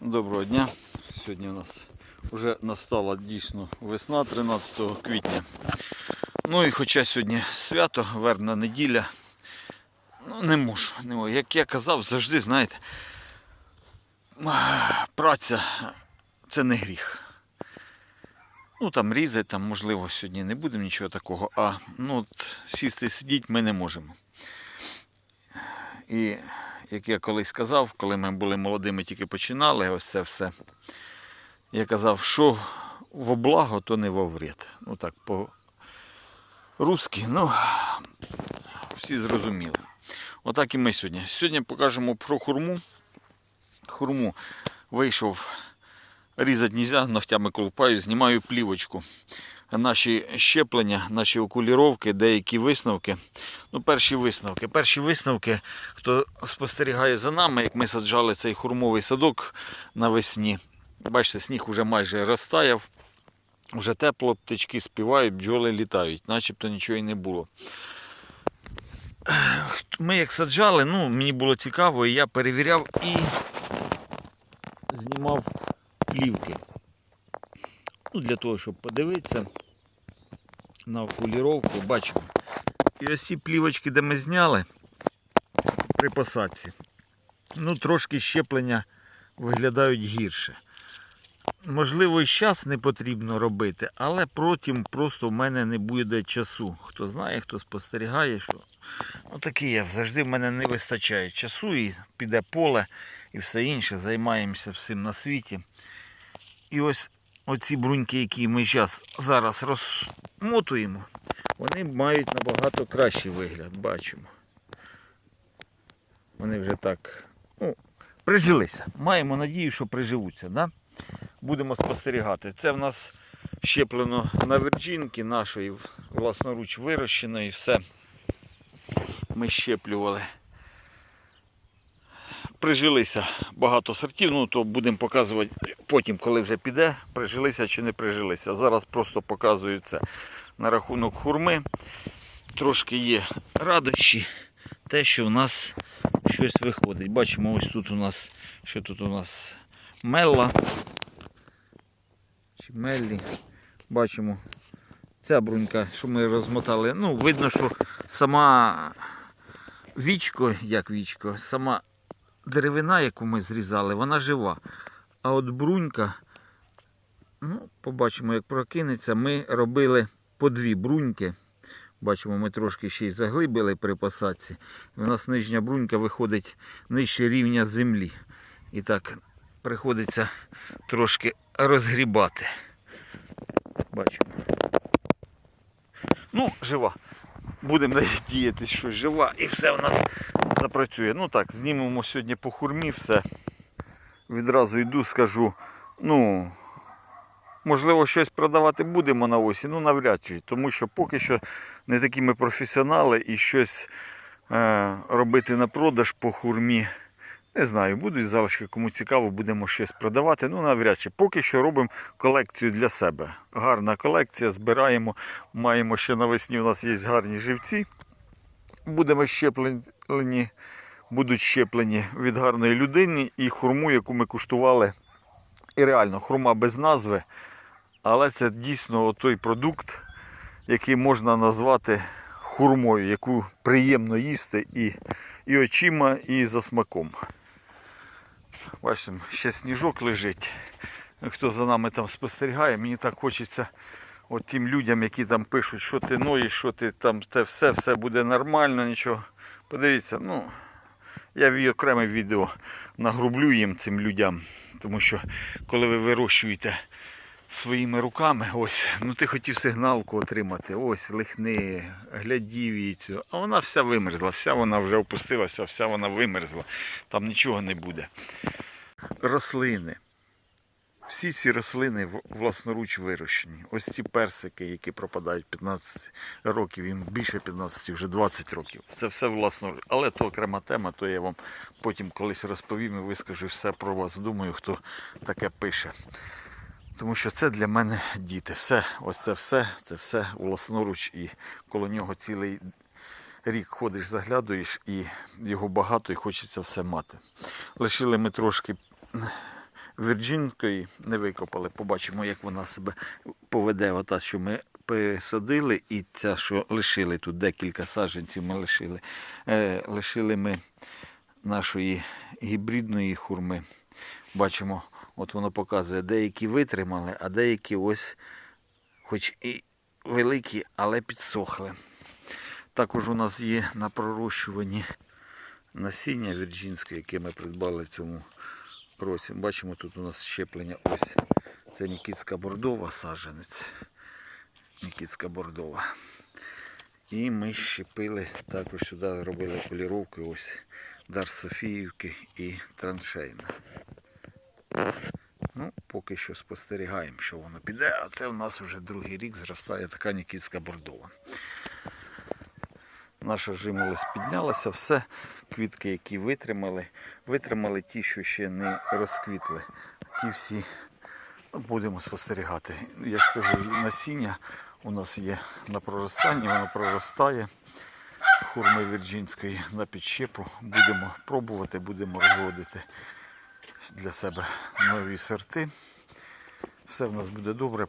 Доброго дня. Сьогодні у нас вже настала дійсно весна 13 квітня. Ну і хоча сьогодні свято, вербна неділя, ну не можу. Не. Як я казав, завжди, знаєте, праця це не гріх. Ну там різати, там, можливо, сьогодні не будемо нічого такого, а ну, от, сісти сидіти ми не можемо. І як я колись казав, коли ми були молодими, тільки починали ось це все. Я казав, що во благо, то не во вред. Ну так, по-русски, ну, всі зрозуміли. Отак і ми сьогодні. Сьогодні покажемо про хурму. Хурму вийшов різати нельзя, ногтями колупаю, знімаю плівочку. Наші щеплення, наші окуліровки, деякі висновки. Ну, перші висновки. Перші висновки, хто спостерігає за нами, як ми саджали цей хурмовий садок навесні. Бачите, сніг вже майже розтаяв, вже тепло, птички співають, бджоли літають, начебто нічого і не було. Ми як саджали, ну, мені було цікаво, і я перевіряв і знімав плівки. Ну, для того, щоб подивитися на окуліровку, бачимо. І ось ці плівочки, де ми зняли при посадці, ну, трошки щеплення виглядають гірше. Можливо, і зараз не потрібно робити, але потім просто в мене не буде часу. Хто знає, хто спостерігає, що ну, такий я завжди в мене не вистачає часу і піде поле і все інше. Займаємося всім на світі. І ось оці бруньки, які ми зараз, розмотуємо, вони мають набагато кращий вигляд, бачимо. Вони вже так ну, прижилися. Маємо надію, що приживуться. Да? Будемо спостерігати. Це в нас щеплено на вірджинки нашої власноруч вирощеної. Все ми щеплювали. Прижилися багато сортів, ну то будемо показувати потім, коли вже піде, прижилися чи не прижилися. Зараз просто показую це на рахунок хурми. Трошки є радощі, те, що в нас щось виходить. Бачимо, ось тут у нас, що тут у нас мелла. Чи меллі. Бачимо. Ця брунька, що ми розмотали. Ну, видно, що сама вічко, як вічко, сама деревина, яку ми зрізали, вона жива. А от брунька, ну, побачимо, як прокинеться, ми робили по дві бруньки. Бачимо, ми трошки ще й заглибили при посадці. У нас нижня брунька виходить нижче рівня землі. І так приходиться трошки розгрібати. Бачимо. Ну, жива. Будемо надіятися, що жива і все в нас запрацює. Ну так, знімемо сьогодні по хурмі все. Відразу йду, скажу. Ну, можливо, щось продавати будемо на осінь, ну навряд чи. Тому що поки що не такі ми професіонали і щось е, робити на продаж по хурмі. Не знаю, будуть залишки, кому цікаво, будемо щось продавати. Ну, навряд чи. Поки що робимо колекцію для себе. Гарна колекція, збираємо. Маємо ще навесні, у нас є гарні живці. Будемо щеплені, будуть щеплені від гарної людини і хурму, яку ми куштували. І реально, хурма без назви. Але це дійсно той продукт, який можна назвати хурмою, яку приємно їсти і, і очима, і за смаком. Бачимо, ще сніжок лежить. Хто за нами там спостерігає, мені так хочеться от тим людям, які там пишуть, що ти ноєш, що ти там, те все, все буде нормально, нічого. Подивіться, ну, я в окреме відео нагрублю їм цим людям. Тому що коли ви вирощуєте своїми руками, ось, ну ти хотів сигналку отримати, ось лихни, глядів її цю. А вона вся вимерзла, вся вона вже опустилася, вся вона вимерзла. Там нічого не буде. Рослини. Всі ці рослини власноруч вирощені. Ось ці персики, які пропадають 15 років, їм більше 15, вже 20 років. Це все власноруч. Але то окрема тема, то я вам потім колись розповім і вискажу все про вас. Думаю, хто таке пише. Тому що це для мене діти. Все, ось це все, це все власноруч, і коло нього цілий рік ходиш, заглядуєш, і його багато, і хочеться все мати. Лишили ми трошки Вірджинської не викопали. Побачимо, як вона себе поведе. Ота, що ми пересадили, і ця, що лишили тут декілька саджанців, ми лишили. Е, лишили ми нашої гібридної хурми. Бачимо, от воно показує, деякі витримали, а деякі ось, хоч і великі, але підсохли. Також у нас є на пророщуванні насіння вірджинське, яке ми придбали в цьому році. Бачимо, тут у нас щеплення ось. Це Нікітська бордова саджанець. Нікітська бордова. І ми щепили, також сюди робили поліровки ось Дар Софіївки і траншейна. Ну, поки що спостерігаємо, що воно піде, а це в нас вже другий рік зростає така Нікітська бордова. Наша жимолость піднялася, все, квітки, які витримали, витримали ті, що ще не розквітли. Ті всі ну, будемо спостерігати. Я ж кажу, насіння у нас є на проростанні, воно проростає хурми вірджинської на підщепу. Будемо пробувати, будемо розводити для себе нові сорти. Все в нас буде добре.